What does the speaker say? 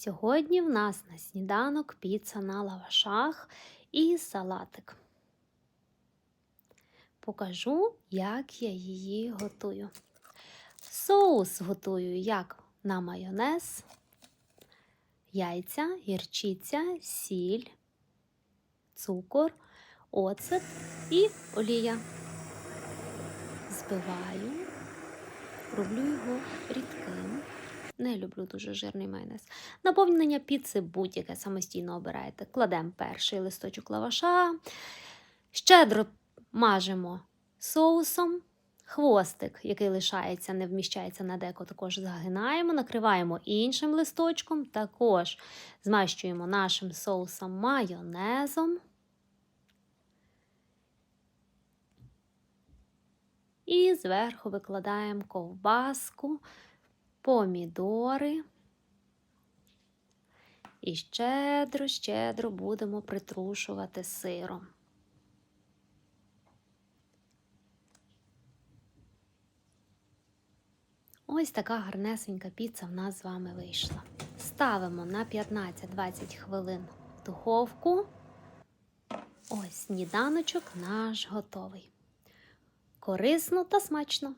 Сьогодні в нас на сніданок піца на лавашах і салатик. Покажу, як я її готую. Соус готую як на майонез, яйця, гірчиця, сіль, цукор, оцет і олія. Збиваю, роблю його рідким. Не люблю дуже жирний майонез. Наповнення піци будь-яке самостійно обираєте. Кладемо перший листочок лаваша, щедро мажемо соусом. Хвостик, який лишається, не вміщається на деко, також загинаємо, накриваємо іншим листочком, також змащуємо нашим соусом майонезом. І зверху викладаємо ковбаску, помідори. І щедро, щедро будемо притрушувати сиром. Ось така гарнесенька піца в нас з вами вийшла. Ставимо на 15-20 хвилин в духовку. Ось сніданочок наш готовий. Корисно та смачно!